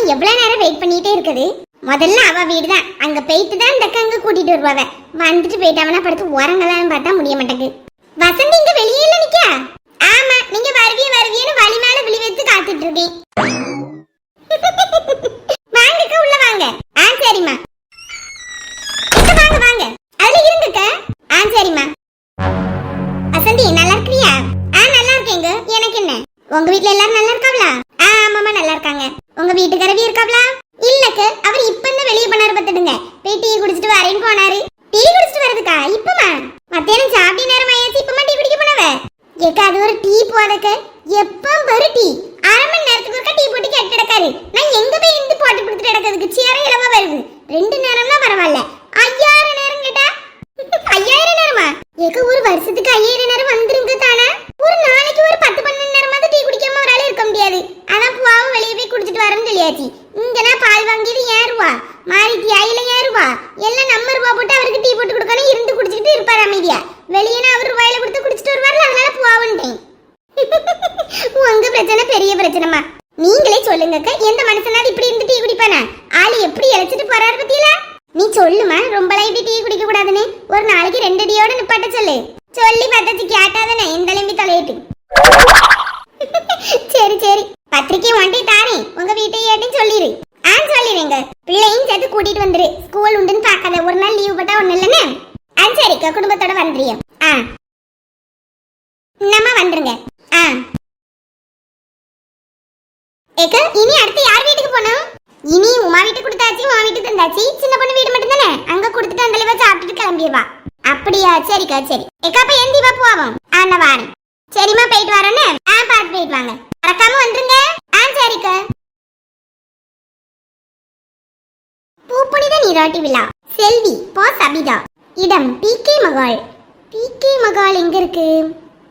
நீ எவ்வளவு நேரம் வெயிட் பண்ணிட்டே இருக்குது? முதல்ல அவ வீடு தான் அங்க போயிட்டு தான் இந்த அக்கா கூட்டிட்டு வருவாவ. வந்துட்டு போயிட்டாவனா படுத்து உரங்கலான்னு பார்த்தா முடிய மாட்டேங்குது. வசந்தி இங்க வெளியே இல்ல நிக்கா? ஆமா நீங்க வருவிய வருவியன்னு வழி மேல விழி வச்சு காத்துட்டு இருக்கேன் வாங்கக்கா உள்ள வாங்க. ஆ சரிம்மா. வாங்க வாங்க. அதுல இருங்கக்கா ஆ சரிம்மா. வசந்தி நல்லா இருக்கிறியா? ஆ நல்லா இருக்கேங்க. எனக்கு என்ன? உங்க வீட்ல எல்லாரும் நல்லா இருக்காங்களா? ஆ நல்லா இருக்காங்க. உங்க வீட்டுக்காரவி இருக்காப்ல? இல்லக்கு அவர் இப்ப தான் வெளிய போனாரு பத்துடுங்க போய் டீ குடிச்சிட்டு வரேன்னு போனாரு. டீ குடிச்சிட்டு வரதுக்கா? இப்பமா? மத்தியானம் சாப்பிட்ட நேரம் ஆயாச்சு இப்பமா டீ குடிக்க போனவ? ஏக்கா அது ஒரு டீ போதக்கு. எப்ப வரு டீ. அரை மணி நேரத்துக்கு ஒருக்கா டீ போட்டு கேட்டு கிடக்காரு. நான் எங்க போய் இருந்து போட்டு கொடுத்துட்டு கிடக்கிறதுக்கு? சேர இளவா வருது. ரெண்டு நேரம் பரவாயில்ல ஐயாயிரம் நேரம் கேட்டா ஐயாயிரம் நேரமா ஏக்க ஒரு வருஷத்துக்கு ஐயாயிரம் நேரம் வந்துருங்க தானே ஒரு நாளைக்கு ஒரு பத்து பன்னெண்டு நேரமாவது டீ குடிக்காம ஒரு ஆளு இருக்க முடியாது அதான் பூவாவும் வெளியே போய் குடிச்சிட்டு வரேன்னு சொல்லியாச்சு இங்கன்னா பால் வாங்கியது ஏன் ரூபா மாறிட்டி ஐயில ஏன் ரூபா எல்லாம் நம்ம ரூபா டீ போட்டு கொடுக்கணும் இருந்து குடிச்சிட்டு இருப்பார் அமைதியா. வெளியேனா அவர் வாயில கொடுத்து குடிச்சிட்டு வருவார்ல அதனால போவன்ட்டேன். உங்க பிரச்சனை பெரிய பிரச்சனைமா நீங்களே சொல்லுங்கக்கா எந்த மனுஷனாவது இப்படி இருந்து டீ குடிப்பானா? ஆளு எப்படி இழைச்சிட்டு போறாரு பத்தியல? நீ சொல்லுமா ரொம்பலாம் இப்படி டீ குடிக்க கூடாதுன்னு? ஒரு நாளைக்கு ரெண்டு டீயோட நிப்பாட்ட சொல்லு. சொல்லி பார்த்தது கேட்டாதானே எந்த எலும்பி தலையிட்டு சரி சரி பத்திரிக்கை ஒன்றை தானே உங்க வீட்டை ஏட்டின்னு சொல்லிடு ஆ சொல்லிடுங்க பிள்ளையும் சேர்த்து கூட்டிட்டு வந்துரு ஸ்கூல் உண்டுன்னு பார்க்காத ஒரு நாள் லீவு போட்டா ஒண்ணு இல்லைன்னு ஆ சரிக்கா குடும்பத்தோட வந்துறியா ஆ நம்ம வந்துருங்க ஆ ஏக்க இனி அடுத்து யார் வீட்டுக்கு போனோம் இனி உமா வீட்டுக்கு கொடுத்தாச்சு உமா வீட்டுக்கு தந்தாச்சு. சின்ன பொண்ணு வீடு மட்டும் தானே அங்க கொடுத்துட்டு அந்த வச்சு சாப்பிட்டுட்டு கிளம்பிடுவா. அப்படியா? சரிக்கா சரி. ஏக்கா அப்ப எந்தி வா போவோம் ஆனா வாரேன். சரிம்மா போயிட்டு வரேன்னு? ஆ பார்த்து போயிட்டு வாங்க. மறக்காம வந்துருங்க. ஆ சரிக்கா. பூப்புனித நீராட்டி விழா. செல்வி போ சபிதா. இடம் P K Mahal. P K Mahal எங்க இருக்கு?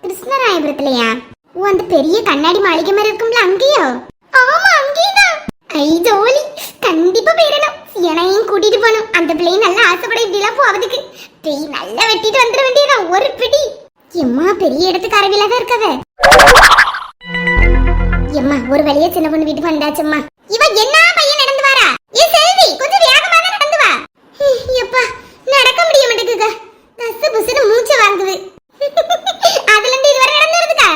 கிருஷ்ணராயபுரத்துலயா? ஓ அந்த பெரிய கண்ணாடி மாளிகை மாதிரி இருக்கும்ல அங்கேயோ? ஆமா அங்கேதான். ஐ ஜோலி. கண்டிப்பா போயிடணும். என்னையும் கூட்டிட்டு போகணும். அந்த பிள்ளை நல்லா ஆசைப்பட இப்படிலாம் போவதுக்கு டேய் நல்லா வெட்டிட்டு வந்துட வேண்டியதான் ஒரு பிடி. எம்மா பெரிய இடத்துக்கு அரவிலா தான் இருக்கவ. எம்மா ஒரு வழியா சின்ன பொண்ணு வீட்டுக்கு வந்தாச்சம்மா. இவ என்ன பையன் நடந்து வரா ஏ செல்வி கொஞ்சம் வேகமா தான் நடந்து வா ஹம், எப்பா நடக்க முடிய மாட்டேங்குது தசு புசுன்னு மூச்சு வாங்குது அதுல இருந்து இதுவரை நடந்து வருதுக்கா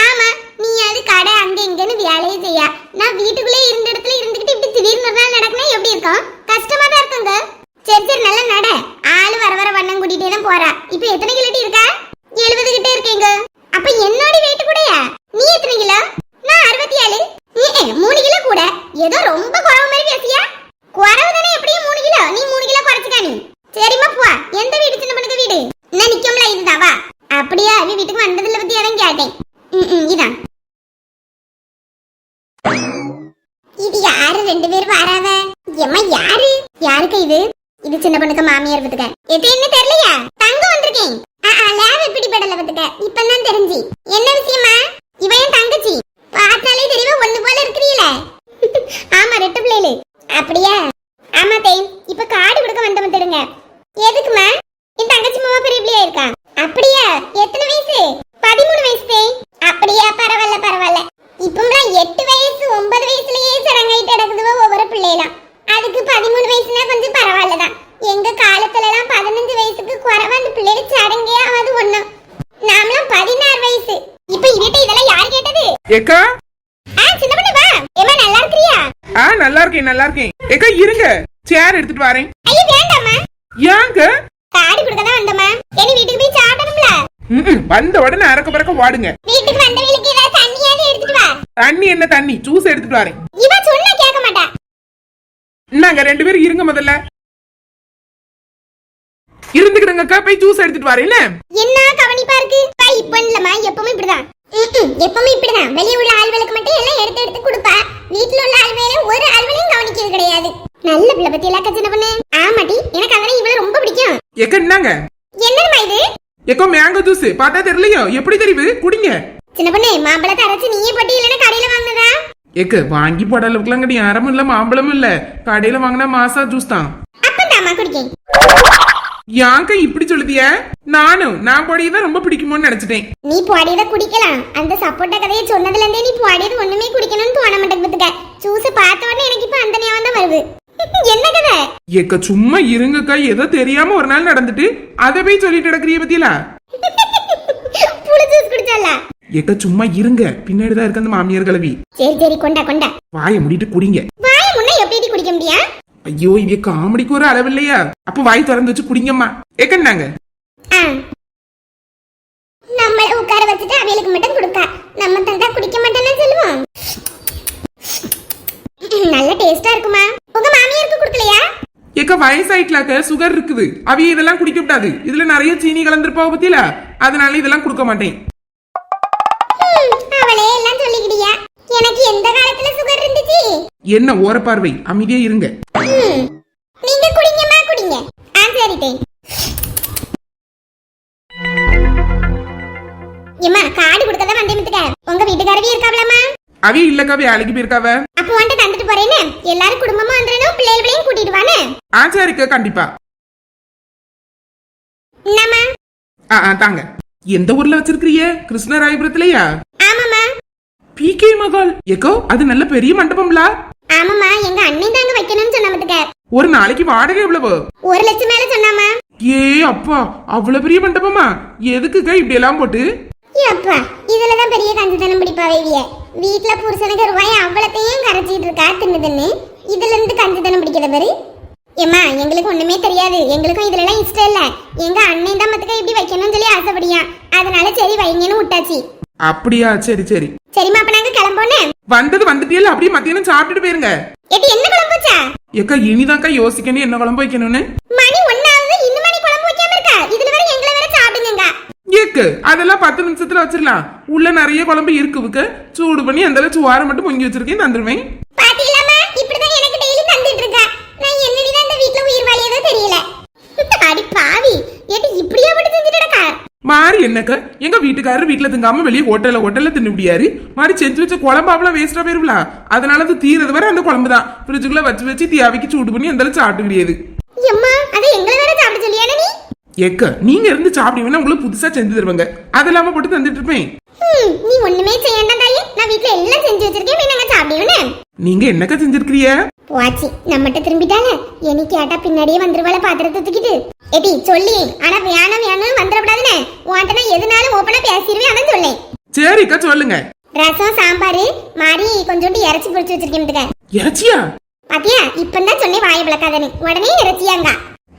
ஆமா நீ அது கடை அங்க இங்கன்னு வேலையே செய்யா நான் வீட்டுக்கு இருந்த இடத்துல இருந்துகிட்டு இப்படி திடீர்னு ஒரு நாள் நடக்கினா எப்படி இருக்கும் கஷ்டமா தான் இருக்குங்க சரி சரி நல்லா நட ஆளு வர வர வண்ணம் கூட்டிட்டே தான் போறா இப்ப எத்தனை கிலோ இருக்கா எழுபது கிட்ட இருக்கீங்க அப்ப என்னோட வெயிட் கூடயா நீ எத்தனை கிலோ நான் அறுபத்தி ஏழு மூணு கிலோ கூட ஏதோ ரொம்ப குறவு மாதிரி பேசியா குறவு தானே எப்படியும் மூணு கிலோ நீ மூணு கிலோ குறைச்சுக்கா நீ சரிம்மா போ எந்த வீடு சின்ன பொண்ணுக்கு வீடு நான் நிக்கோம்ல இதுதான் வா அப்படியா அவ வீட்டுக்கு வந்ததுல பத்தி அதான் கேட்டேன் ம், ம், இதான் இது யாரு ரெண்டு பேரும் வராவ எம்மா யாரு யாருக்கு இது இது சின்ன பொண்ணுக்கு மாமியார் பத்துக்க இது என்ன தெரியலையா தங்க வந்திருக்கேன் லேப் எப்படி படல பத்துக்க இப்பதான் தெரிஞ்சு என்ன விஷயமா இவன் என் தங்கச்சி பார்த்தாலே தெரியவ ஒண்ணு போல இருக்கிறீல ஆமா ரெட்டு பிள்ளைகளு அப்படியா ஆமா தேய் இப்ப காடு கொடுக்க வந்த வந்துடுங்க எதுக்குமா என் தங்கச்சி மாமா பெரிய பிள்ளையா இருக்கா அப்படியா எத்தனை வயசு பதிமூணு வயசு தேய் அப்படியா பரவாயில்ல பரவாயில்ல இப்பம்லாம் எட்டு வயசு ஒன்பது வயசுலயே சரங்காயிட்டு கிடக்குதுவோ ஒவ்வொரு பிள்ளைலாம் அதுக்கு பதிமூணு வயசுனா கொஞ்சம் பரவாயில்லதான் எங்க காலத்துல எல்லாம் பதினஞ்சு வயசுக்கு குறைவா அந்த பிள்ளைகள் சடங்கே ஆகாது ஒண்ணும் நாமலாம் பதினாறு வயசு இப்ப இவட்ட இதெல்லாம் யார் கேட்டது ஏக்கா ஆ சின்ன பொண்ணு வா ஏமா நல்லா இருக்கிறியா ஆ நல்லா இருக்கேன் நல்லா இருக்கேன். ஏக்கா இருங்க. சேர் எடுத்துட்டு வரேன். ஐயோ வேண்டாம்மா. ஏங்க? காடு கொடுக்க தான் வந்தோமா இனி வீட்டுக்கு போய் சாப்பிடணும்ல. ம்ம், வந்த உடனே அறக்க பறக்க வாடுங்க. வீட்டுக்கு வந்தவங்களுக்கு ஏதாவது தண்ணியாவது எடுத்துட்டு வா. தண்ணி என்ன தண்ணி? ஜூஸ் எடுத்துட்டு வரேன். இவ சொன்னா கேட்க மாட்டா. இந்தாங்க ரெண்டு பேரும் இருங்க முதல்ல. இருந்துக்கிடுங்கக்கா போய் ஜூஸ் எடுத்துட்டு வரேன் என்ன? கவனிப்பா இருக்கு? இப்ப இல்லம்மா எப்பவுமே இப்படிதான். எப்பவுமே இப்படிதான். வெளிய உள்ள ஆள்களுக்கு மட்டும் எல்லாம் எடுத்து எடுத்து கொடுப்பா. வீட்டுல உள்ள ஆள் ஒரு ஆள்களையும் கவனிக்கிறது கிடையாது. நல்ல பிள்ளை பத்தி எல்லாம் சின்ன பொண்ணு. ஆமாட்டி எனக்கு அதெல்லாம் இவ்வளவு ரொம்ப பிடிக்கும். ஏக்கா என்னங்க என்னம்மா இது? ஏக்கோ மேங்கோ ஜூஸ் பார்த்தா தெரியலையோ? எப்படி தெரியுது? குடிங்க. சின்ன பொண்ணு மாம்பழத்தை அரைச்சு நீயே போட்டு இல்லைன்னா கடையில வாங்குனதா? ஏக்க வாங்கி போட அளவுக்குலாம் கிடையாது யாரும் இல்ல மாம்பழமும் இல்ல. கடையில வாங்கினா மாசா ஜூஸ் தான். அப்பந்தாம்மா குடிக்கேன். யாங்க இப்படி சொல்லுதிய? நானும் நான் பொடியதான் ரொம்ப பிடிக்குமோன்னு நினைச்சிட்டேன். நீ பாடியத குடிக்கலாம். அந்த சப்போட்டா கதையை சொன்னதுல இருந்தே நீ பாடியது ஒண்ணுமே குடிக்கணும்னு தோண மாட்டேங்குதுக்க. ஜூஸ் பார்த்த உடனே எனக்கு இப்ப அந்த ஞாபகம் தான் வருது. என்ன கதை? ஏக்க சும்மா இருங்கக்கா. ஏதோ தெரியாம ஒரு நாள் நடந்துட்டு அதை போய் சொல்லிட்டு கிடக்குறிய பத்தியலா? புளி ஜூஸ் குடிச்சல ஏக்க சும்மா இருங்க. பின்னாடிதான் இருக்க அந்த மாமியார் கிளவி சரி சரி கொண்டா கொண்டா. வாயை மூடிட்டு குடிங்க. வாய முன்ன எப்படி குடிக்க முடியா ஐயோ இவ காமெடிக்கு ஒரு அளவு இல்லையா? அப்ப வாய் திறந்து வச்சு குடிங்கம்மா. ஏக்கன்னாங்க. நம்மள உட்கார வச்சுட்டு அவியலுக்கு மட்டும் கொடுக்க. நம்ம தந்தா குடிக்க மாட்டேன்னு சொல்லுவோம். நல்ல டேஸ்டா இருக்குமா? உங்க மாமியாருக்கு கொடுக்கலையா? ஏக்க வயசாயிட்டலாக்க சுகர் இருக்குது. அவிய இதெல்லாம் குடிக்க கூடாது இதுல நிறைய சீனி கலந்துருப்பா பத்தியில அதனால இதெல்லாம் கொடுக்க மாட்டேன். அவளே எல்லாம் சொல்லிக்கிட்டியா? எனக்கு எந்த காலத்துல சுகர் இருந்துச்சு? என்ன ஓரப்பார்வை. அமைதியா இருங்க. நீங்க குடிங்கம்மா குடிங்க. ஆ சரி தேய் ஏம்மா காடு கொடுக்கதான் வந்தே மித்துக்க உங்க வீட்டுக்காரவி இருக்காவலாமா அவிய இல்லக்கா வேலைக்கு போயிருக்காவ. அப்போ வந்துட்டு தந்துட்டு போறேன்னு. எல்லாரும் குடும்பமா வந்துடணும் பிள்ளைகளையும் கூட்டிட்டு வானே ஆ சரிக்கா கண்டிப்பா. என்னம்மா? ஆ ஆ, தாங்க. எந்த ஊர்ல வச்சிருக்கிறிய கிருஷ்ணராயபுரத்துலயா? ஆமாம்மா. பி கே மகால் ஏக்கோ அது நல்ல பெரிய மண்டபம்ல? ஆமாம்மா எங்க அண்ணன் தாங்க வைக்கணும்னு சொன்ன பாத்துக்க. ஒரு நாளைக்கு வாடகை எவ்வளவு? ஒரு லட்சம் மேல சொன்னாமா ஏ அப்பா அவ்வளவு பெரிய மண்டபமா? எதுக்குக்கா இப்படி எல்லாம் போட்டு அப்பா இதுலதான் பெரிய கஞ்சித்தனம் பிடிப்பா வேவிய வீட்டுல புருஷனுக்கு ரூபாய் அவ்வளத்தையும் கரைச்சிட்டு இருக்கா தின்னு தின்னு இதுல இருந்து கஞ்சித்தனம் பிடிக்கிற பேரு. ஏம்மா எங்களுக்கு ஒண்ணுமே தெரியாது. எங்களுக்கும் இதுல எல்லாம் இஷ்டம் இல்ல. எங்க அண்ணன் தான் மத்துக்க இப்படி வைக்கணும்னு சொல்லி ஆசைப்படியா அதனால சரி வைங்கன்னு விட்டாச்சு. அப்படியா? சரி சரி. சரிம்மா அப்ப நாங்க கிளம்போனே வந்தது வந்துட்டியல்ல அப்படியே மத்தியானம் சாப்பிட்டுட்டு போயிருங்க. எது என்ன குழம்புச்சா ஏக்கா இனிதாக்கா யோசிக்கணும் என்ன குழம்பு வைக்கணும்னு. மணி ஒன்னாவது இன்னும் மணி குழம்பு வைக்காம இருக்கா? இதுல வேற எங்களை வேற சாப்பிடுங்க ஏக்கு அதெல்லாம் பத்து நிமிஷத்துல வச்சிடலாம் உள்ள நிறைய குழம்பு இருக்குவுக்கு சூடு பண்ணி அந்த அளவு சுவாரை மட்டும் பொங்கி வச்சிருக்கேன் தந்துருவேன் பாத்தீங்களாமா இப்படிதான் எனக்கு டெய்லி தந்துட்டு இருக்கா நான் என்னடிதான் இந்த வீட்ல உயிர் வாழியதோ தெரியல அடி பாவி ஏட்டு இப்படியே போட்டு செஞ்சுட்டு இருக்கா மாறி என்னக்கா? எங்க வீட்டுக்காரர் வீட்டுல திங்காம வெளியே ஹோட்டல்ல ஹோட்டல்ல தின்னு முடியாரு மாறி செஞ்சு வச்ச குழம்பாவெல்லாம் வேஸ்டா போயிருவல அதனால அது தீரது வரை அந்த குழம்பு தான் ஃப்ரிட்ஜுக்குள்ள வச்சு வச்சு தேவைக்கு சூடு பண்ணி அந்த சாப்பிட்டு நீ? ஏக்க நீங்க இருந்து சாப்பிடுவீங்கன்னா உங்களுக்கு புதுசா செஞ்சு தருவாங்க. அது இல்லாம போட்டு தந்துட்டு இருப்பேன். நீ ஒண்ணுமே செய்யண்டா தாயி. நான் வீட்ல எல்லாம் செஞ்சு வச்சிருக்கேன் நாங்க என்னக்கா செஞ்சிருக்கிறிய போச்சு. நம்மகிட்ட திரும்பிட்டால இனி கேட்டா பின்னாடியே வந்துருவாள பாத்திரத்தை தூக்கிட்டு. எடி சொல்லி. ஆனா வேணும் வேணும் வந்துடக்கூடாதுன்னு. உன்கிட்ட எதுனாலும் ஓப்பனா பேசிடுவேன் அதான் சொல்லேன். சரிக்கா சொல்லுங்க. ரசம் சாம்பார் மாறி கொஞ்சோண்டு இறைச்சி பொரிச்சு வச்சிருக்கேன் இறைச்சியா? பாத்தியா? இப்பதான் சொன்னேன் வாய விளக்காதனு உடனே இறைச்சியாங்க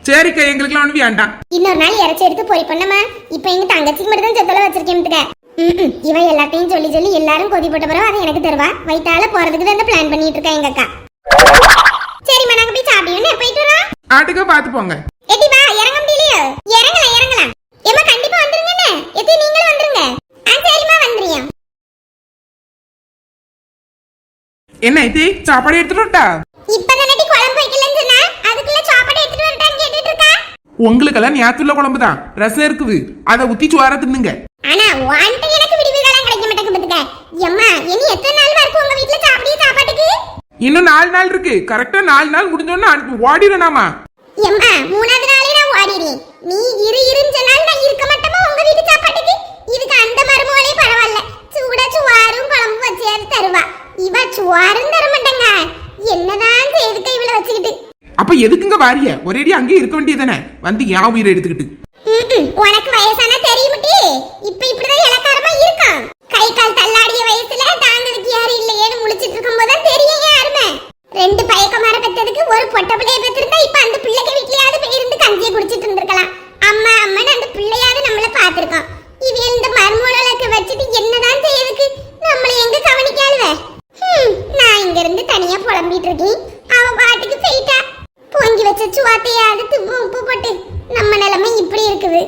சரிக்கா எங்களுக்குலாம் ஒண்ணு வேண்டாம். இன்னொரு நாள் இறைச்சி எடுத்து பொரி பண்ணமா இப்ப எங்க தங்கச்சிக்கு மட்டும் தான் செத்தல வச்சிருக்கேன் ம் இவ எல்லாத்தையும் சொல்லி சொல்லி எல்லாரும் கொதி போட்ட பிறகு அதை எனக்கு தருவா. வயித்தால போறதுக்கு தான் பிளான் பண்ணிட்டு இருக்கா எங்க அக்கா. சரிம்மா நாங்க போய் சாப்பிடுவோம். போயிட்டு வரோம்? ஆட்டுக்கா பாத்து போங்க. எட்டி வா இறங்க முடியலையோ? இறங்கலாம் இறங்கலாம். ஏமா கண்டிப்பா வந்துருங்கண்ணே எத்தி நீங்களும் வந்துருங்க. ஆ சரிம்மா வந்துறியா என்ன இது சாப்பாடு எடுத்துட்டு வரட்டா இப்பதானடி குழம்பு வைக்கலன்னு சொன்னா? அதுக்குள்ள சாப்பாடு எடுத்துட்டு வரட்டான்னு கேட்டுட்டு இருக்கா உங்களுக்கெல்லாம் ஞாத்துள்ள குழம்பு தான். ரசம் இருக்குது. அதை ஊத்தி சுவார தின்னுங்க. ஆனா வாண்ட எனக்கு விடுவி காலம் கிடைக்க மாட்டேங்குது பாத்துக்க. எம்மா இனி எத்தனை நாள் வரைக்கும் உங்க வீட்ல சாப்பிடிய இன்னும் நாலு நாள் இருக்கு. கரெக்டா நாலு நாள் முடிஞ்சோன்னு ஓடிடணாமா எம்மா மூணாவது நாளே நான் ஓடிடுறேன். நீ இரு இருன்னு சொன்னாலும் நான் இருக்க மாட்டேமா உங்க வீட்டு சாப்பாட்டுக்கு? இதுக்கு அந்த மருமகளே பரவாயில்ல. சூட சுவாரும் குழம்பு வச்சேது தருவா. இவ சுவாரும் தர மாட்டாங்க. என்னதான் செய்துக்க இவள வச்சுக்கிட்டு. அப்ப எதுக்குங்க வாரிய? ஒரேடி அங்கேயே இருக்க வேண்டியதானே வந்து என் உயிரை எடுத்துக்கிட்டு ம்ம். உனக்கு வயசானா தெரியுமிட்டி இப்ப இப்படிதான் இலக்காரமா இருக்கான் கை கால் தள்ளாடிய வயசுல தாங்களுக்கு யாரு இல்லையேன்னு முழிச்சிட்டு இருக்கும் போது தெரியும் ஏன் அருமை ரெண்டு பயக்கமார பெற்றதுக்கு ஒரு பொட்ட பிள்ளைய பெற்றிருந்தா இப்ப அந்த பிள்ளைக்கு வீட்லயாவது போய் இருந்து கஞ்சியை குடிச்சிட்டு இருந்திருக்கலாம் அம்மா அம்மன் அந்த பிள்ளையாவது நம்மள பாத்திருக்கோம் இது இந்த மருமகளுக்கு வச்சுட்டு என்னதான் செய்யறதுக்கு நம்மள எங்க கவனிக்காளுவ ஹம், நான் இங்க இருந்து தனியா புலம்பிட்டு இருக்கேன் அவ பாட்டுக்கு போயிட்டா பொங்கி வச்ச உப்பு போட்டு நம்ம நிலைமை இப்படி இருக்குது.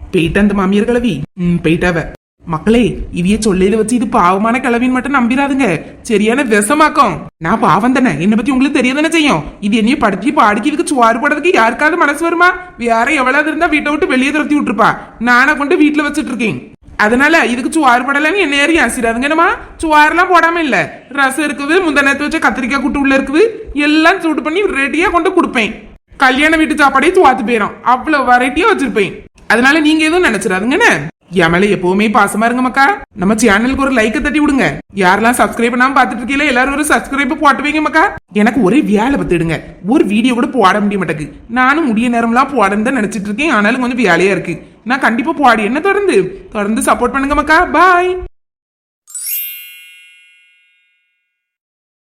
போயிட்டு அந்த மாமியார் கிளவி ம் போயிட்டாவ. மக்களே இதைய சொல்லையில வச்சு இது பாவமான கிளவின்னு மட்டும் நம்பிராதுங்க. சரியான விஷமாக்கம். நான் பாவம் தானே? என்னை பத்தி உங்களுக்கு தெரியதானே செய்யும்? இது என்னைய படுத்தி பாடிக்கு இதுக்கு சுவாறு போடுறதுக்கு யாருக்காவது மனசு வருமா? வேற எவ்வளவு இருந்தா வீட்டை விட்டு வெளியே துரத்தி விட்டுருப்பா. நானா கொண்டு வீட்டுல வச்சுட்டு இருக்கேன். அதனால இதுக்கு சுவாறு படலன்னு என்ன ஏறி ஆசிராதுங்கம்மா சுவாரெல்லாம் போடாம இல்ல. ரசம் இருக்குது முந்த நேரத்து வச்ச கத்திரிக்காய் கூட்டு உள்ள இருக்குது. எல்லாம் சூடு பண்ணி ரெடியா கொண்டு கொடுப்பேன். கல்யாண வீட்டு சாப்பாடே துவாத்து போயிடும் அவ்வளவு வெரைட்டியா வச்சிருப்பேன். அதனால நீங்க எதுவும் நினைச்சிடாதுங்கண்ணே என் மேல எப்பவுமே பாசமா இருங்க மக்கா. நம்ம சேனலுக்கு ஒரு லைக்கை தட்டி விடுங்க. யாரெல்லாம் சப்ஸ்கிரைப் பண்ணாம பாத்துட்டு இருக்கீங்களா எல்லாரும் ஒரு சப்ஸ்கிரைப் போட்டு வைங்க மக்கா. எனக்கு ஒரே வேலை பத்துடுங்க ஒரு வீடியோ கூட போட முடிய மாட்டேங்குது நானும் முடிய நேரம்லாம் போடன்னு தான் நினைச்சிட்டு இருக்கேன். ஆனாலும் கொஞ்சம் வேலையா இருக்கு. நான் கண்டிப்பா போடி என்ன தொடர்ந்து? தொடர்ந்து சப்போர்ட் பண்ணுங்க மக்கா. பாய்